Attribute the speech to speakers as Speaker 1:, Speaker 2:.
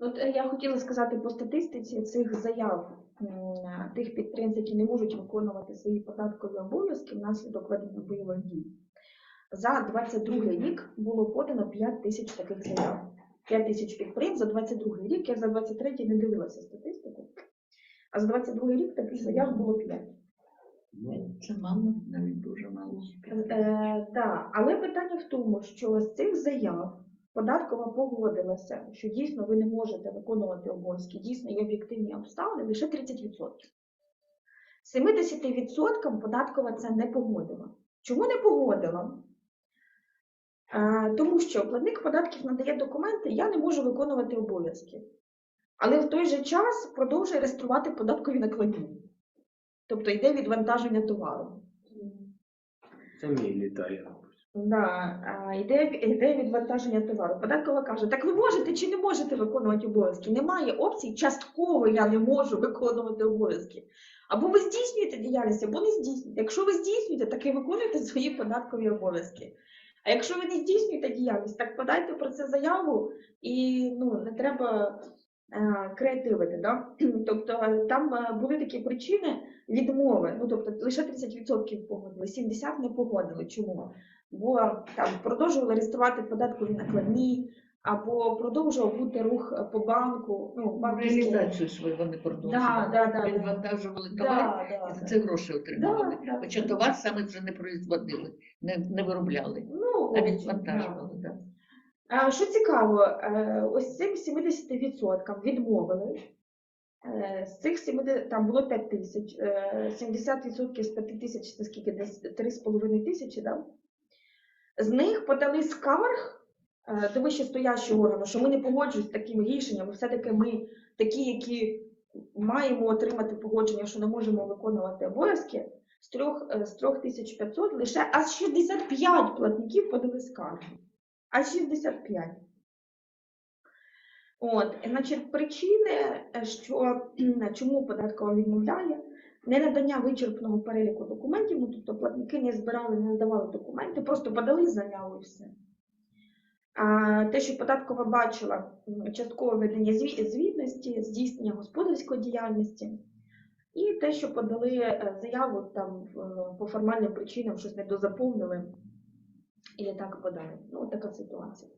Speaker 1: От е, я хотіла сказати по статистиці цих заяв тих підприємців, які не можуть виконувати свої податкові обов'язки внаслідок ведення бойових дій. За 22 рік було подано 5 тисяч таких заяв. 5 тисяч підприємств за 22 рік. Я за 23 не дивилася статистику. А за 22 рік таких заяв було 5.
Speaker 2: Ну, Це мало, навіть дуже мало.
Speaker 1: Е, да. Але питання в тому, що з цих заяв податкова погодилася, що дійсно ви не можете виконувати обов'язки, дійсно є об'єктивні обставини, лише 30%. 70% податкова це не погодила. Чому не погодила? Е, тому що платник податків надає документи, я не можу виконувати обов'язки. Але в той же час продовжує реєструвати податкові накладні. Тобто йде відвантаження товару.
Speaker 3: Це мій літає.
Speaker 1: Да, йде, йде відвантаження товару. Податкова каже, так ви можете чи не можете виконувати обов'язки? Немає опцій, частково я не можу виконувати обов'язки. Або ви здійснюєте діяльність, або не здійснюєте. Якщо ви здійснюєте, так і виконуєте свої податкові обов'язки. А якщо ви не здійснюєте діяльність, так подайте про це заяву і ну, не треба е, креативити. Да? Тобто там були такі причини відмови. Ну, тобто лише 30% погодили, 70% не погодили. Чому? Бо там продовжували реєструвати податкові накладні, або продовжував бути рух е, по банку. Ну, банківські-
Speaker 2: Реалізацію свою вони продовжували.
Speaker 1: Да, да.
Speaker 2: Відвантажували
Speaker 1: Да,
Speaker 2: товар
Speaker 1: да,
Speaker 2: і за
Speaker 1: да.
Speaker 2: це гроші отримували.
Speaker 1: Да, да.
Speaker 2: Хоча товар саме вже не производили, не, не виробляли,
Speaker 1: Ну,
Speaker 2: а відвантажували.
Speaker 1: да.
Speaker 2: Да.
Speaker 1: А, Що цікаво, е, ось цим 70% відмовили. Е, З цих 70, там було 5 тисяч, е, 70% з 5 тисяч це скільки? Десь 3,5 тисячі, да? З них подали скарг е, до вищестоящого органу, що ми не погоджуємося з таким рішенням, все-таки ми такі, які маємо отримати погодження, що не можемо виконувати обов'язки. З 3, з 3500 лише аж 65 платників подали скарги. Аж 65. От, значить, причини, е, що чому податкова відмовляє, не надання вичерпного переліку документів, ну тобто платники не збирали, не надавали документи, просто подали заяву і все. А, те, що податкова бачила часткове ведення звітності, здійснення господарської діяльності, і те, що подали е, заяву там по формальним причинам щось не дозаповнили і так подали. Ну, така ситуація.